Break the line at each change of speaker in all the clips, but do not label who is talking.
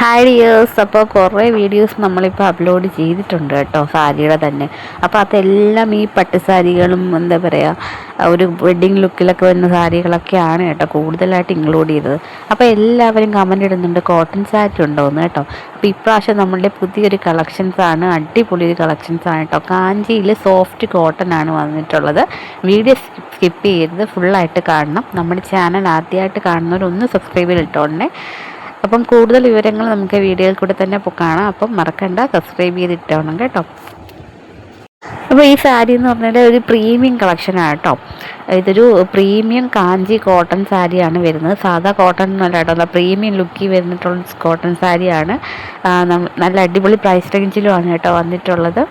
Hi dears അപ്പോൾ കുറേ videos നമ്മളിപ്പോൾ അപ്ലോഡ് ചെയ്തിട്ടുണ്ട് കേട്ടോ സാരിയുടെ തന്നെ. അപ്പോൾ അതെല്ലാം ഈ പട്ടുസാരികളും എന്താ പറയുക ഒരു വെഡ്ഡിങ് ലുക്കിലൊക്കെ വരുന്ന സാരികളൊക്കെയാണ് കേട്ടോ കൂടുതലായിട്ട് ഇൻക്ലൂഡ് ചെയ്തത്. അപ്പോൾ എല്ലാവരും കമന്റ് ഇടുന്നുണ്ട് കോട്ടൺ സാരി ഉണ്ടോയെന്ന് കേട്ടോ. അപ്പോൾ ഇപ്രാവശ്യം നമ്മളുടെ പുതിയൊരു കളക്ഷൻസാണ് അടിപൊളി ഒരു കളക്ഷൻസാണ് കേട്ടോ. കാഞ്ചിയിൽ സോഫ്റ്റ് കോട്ടൺ ആണ് വന്നിട്ടുള്ളത്. വീഡിയോ സ്കിപ്പ് ചെയ്യരുത് ഫുള്ളായിട്ട് കാണണം. നമ്മുടെ ചാനൽ ആദ്യമായിട്ട് കാണുന്നവരൊന്ന് സബ്സ്ക്രൈബ് ചെയ്തിട്ടോണ്ടേ അപ്പം കൂടുതൽ വിവരങ്ങൾ നമുക്ക് വീഡിയോയിൽ കൂടെ തന്നെ കാണാം. അപ്പം മറക്കണ്ട സബ്സ്ക്രൈബ് ചെയ്തിട്ടോണം കേട്ടോ. അപ്പോൾ ഈ സാരി എന്ന് പറഞ്ഞാൽ ഒരു പ്രീമിയം കളക്ഷനാണ് കേട്ടോ. ഇതൊരു പ്രീമിയം കാഞ്ചി കോട്ടൺ സാരിയാണ് വരുന്നത്. സാധാ കോട്ടൺ എന്നല്ല കേട്ടോ പ്രീമിയം ലുക്കി വരുന്നിട്ടുള്ള കോട്ടൺ സാരിയാണ്. നല്ല അടിപൊളി പ്രൈസ് റേഞ്ചിലുമാണ് കേട്ടോ വന്നിട്ടുള്ളത്.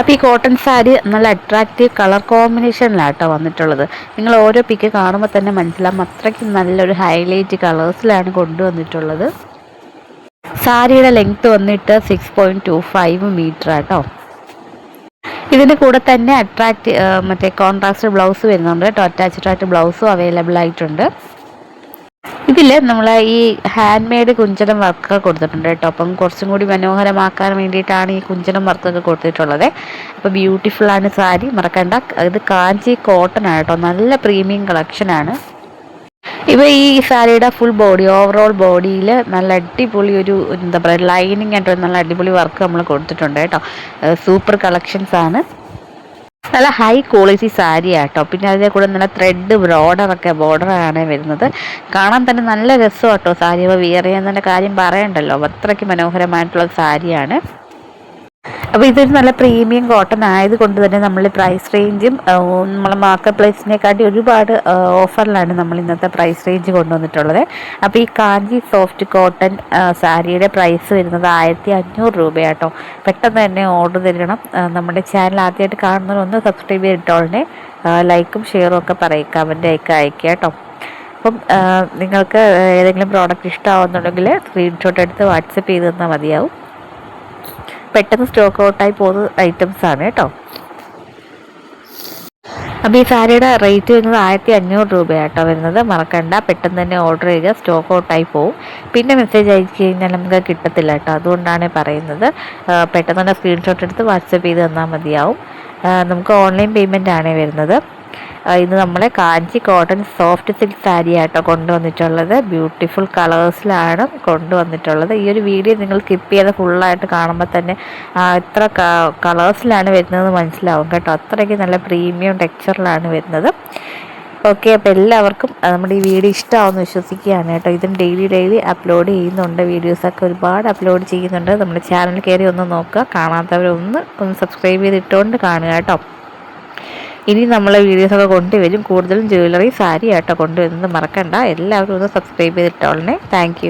അപ്പോൾ ഈ കോട്ടൺ സാരി നല്ല അട്രാക്റ്റീവ് കളർ കോമ്പിനേഷനിലാണ് കേട്ടോ വന്നിട്ടുള്ളത്. നിങ്ങൾ ഓരോ പിക്ക് കാണുമ്പോൾ തന്നെ മനസ്സിലാകും അത്രയ്ക്ക് നല്ലൊരു ഹൈലൈറ്റ് കളേഴ്സിലാണ് കൊണ്ടുവന്നിട്ടുള്ളത്. സാരിയുടെ ലെങ്ത് വന്നിട്ട് six point two five meter ആട്ടോ. ഇതിന്റെ കൂടെ തന്നെ അട്രാക്റ്റ് മറ്റേ കോൺട്രാസ്റ്റ് ബ്ലൗസ് വരുന്നുണ്ട് കേട്ടോ. അറ്റാച്ച്ഡ് ആയിട്ട് ബ്ലൗസും അവൈലബിൾ ആയിട്ടുണ്ട്. ഇതിൽ നമ്മൾ ഈ ഹാൻഡ് മെയ്ഡ് കുഞ്ചനം വർക്ക് കൊടുത്തിട്ടുണ്ട് കേട്ടോ. അപ്പം കുറച്ചും കൂടി മനോഹരമാക്കാൻ വേണ്ടിയിട്ടാണ് ഈ കുഞ്ചനം വർക്കൊക്കെ കൊടുത്തിട്ടുള്ളത്. അപ്പോൾ ബ്യൂട്ടിഫുൾ ആണ് സാരി മറക്കണ്ട. ഇത് കാഞ്ചി കോട്ടൺ ആണ് കേട്ടോ. നല്ല പ്രീമിയം കളക്ഷനാണ് ഇപ്പോൾ ഈ സാരിയുടെ ഫുൾ ബോഡി ഓവറോൾ ബോഡിയിൽ നല്ല അടിപൊളി ഒരു എന്താ പറയുക ലൈനിങ് ആയിട്ട് നല്ല അടിപൊളി വർക്ക് നമ്മൾ കൊടുത്തിട്ടുണ്ട് കേട്ടോ. സൂപ്പർ കളക്ഷൻസ് ആണ്. നല്ല ഹൈ ക്വാളിറ്റി സാരി ആട്ടോ. പിന്നെ അതിന്റെ കൂടെ നല്ല ത്രെഡ് ബ്രോഡറൊക്കെ ബോർഡറാണ് വരുന്നത്. കാണാൻ തന്നെ നല്ല രസമാട്ടോ സാരി അപ്പോൾ വിയർ ചെയ്യുന്നതിന്റെ കാര്യം പറയണ്ടല്ലോ. അത്രയ്ക്ക് മനോഹരമായിട്ടുള്ള സാരിയാണ് അപ്പോൾ ഇതൊരു നല്ല പ്രീമിയം കോട്ടൺ ആയതുകൊണ്ട് തന്നെ നമ്മൾ പ്രൈസ് റേഞ്ചും നമ്മൾ മാർക്കറ്റ് പ്ലേസിനെക്കാട്ടി ഒരുപാട് ഓഫറിലാണ് നമ്മൾ ഇന്നത്തെ പ്രൈസ് റേഞ്ച് കൊണ്ടുവന്നിട്ടുള്ളത്. അപ്പോൾ ഈ കാഞ്ചി സോഫ്റ്റ് കോട്ടൺ സാരിയുടെ പ്രൈസ് വരുന്നത് ആയിരത്തി അഞ്ഞൂറ് രൂപയാട്ടോ. പെട്ടെന്ന് തന്നെ ഓർഡർ തരണം. നമ്മുടെ ചാനൽ ആദ്യമായിട്ട് കാണുന്നവരൊന്ന് സബ്സ്ക്രൈബ് ചെയ്തിട്ടോളെ ലൈക്കും ഷെയറും ഒക്കെ പറയും കമന്റ് ഒക്കെ അയക്കുക കേട്ടോ. അപ്പം നിങ്ങൾക്ക് ഏതെങ്കിലും പ്രോഡക്റ്റ് ഇഷ്ടമാവുന്നുണ്ടെങ്കിൽ സ്ക്രീൻഷോട്ട് എടുത്ത് വാട്സപ്പ് ചെയ്ത് തന്നാൽ മതിയാവും. പെട്ടെന്ന് സ്റ്റോക്ക് ഔട്ടായി പോകുന്ന ഐറ്റംസ് ആണ് കേട്ടോ. അപ്പോൾ ഈ സാരിയുടെ റേറ്റ് വരുന്നത് ആയിരത്തി അഞ്ഞൂറ് രൂപയാട്ടോ വരുന്നത്. മറക്കണ്ട. പെട്ടെന്ന് തന്നെ ഓർഡർ ചെയ്യുക സ്റ്റോക്ക് ഔട്ടായി പോവും. പിന്നെ മെസ്സേജ് അയച്ചു കഴിഞ്ഞാൽ നമുക്ക് കിട്ടത്തില്ല കേട്ടോ. അതുകൊണ്ടാണ് പറയുന്നത്. പെട്ടെന്ന് തന്നെ സ്ക്രീൻഷോട്ട് എടുത്ത് വാട്സപ്പ് ചെയ്ത് തന്നാൽ മതിയാവും. നമുക്ക് ഓൺലൈൻ പേയ്മെന്റ് ആണ് വരുന്നത്. ഇത് നമ്മളെ Kanchi cotton soft silk sari ആയിട്ടോ കൊണ്ടുവന്നിട്ടുള്ളത്. ബ്യൂട്ടിഫുൾ കളേഴ്സിലാണ് കൊണ്ടുവന്നിട്ടുള്ളത്. ഈ ഒരു വീഡിയോ നിങ്ങൾ സ്കിപ്പ് ചെയ്ത് ഫുള്ളായിട്ട് കാണുമ്പോൾ തന്നെ എത്ര കളേഴ്സിലാണ് വരുന്നത് മനസ്സിലാവും കേട്ടോ. അത്രയ്ക്ക് നല്ല പ്രീമിയം ടെക്സ്ചറിലാണ് വരുന്നത്. ഓക്കെ അപ്പോൾ എല്ലാവർക്കും നമ്മുടെ ഈ വീഡിയോ ഇഷ്ടമാവുമെന്ന് വിശ്വസിക്കുകയാണ് കേട്ടോ. ഇതും ഡെയിലി ഡെയിലി അപ്ലോഡ് ചെയ്യുന്നുണ്ട്. വീഡിയോസൊക്കെ ഒരുപാട് അപ്ലോഡ് ചെയ്യുന്നുണ്ട്. നമ്മുടെ ചാനൽ കയറി ഒന്ന് നോക്കുക. കാണാത്തവരൊന്ന് ഒന്ന് സബ്സ്ക്രൈബ് ചെയ്തിട്ടുകൊണ്ട് കാണുക കേട്ടോ. ഇനി നമ്മളെ വീഡിയോസൊക്കെ കൊണ്ടുവരും. കൂടുതലും ജ്വല്ലറി സാരി ആട്ടോ കൊണ്ടുവരുന്നത് മറക്കണ്ട. എല്ലാവരും ഒന്ന് സബ്സ്ക്രൈബ് ചെയ്തിട്ടോളണേ താങ്ക്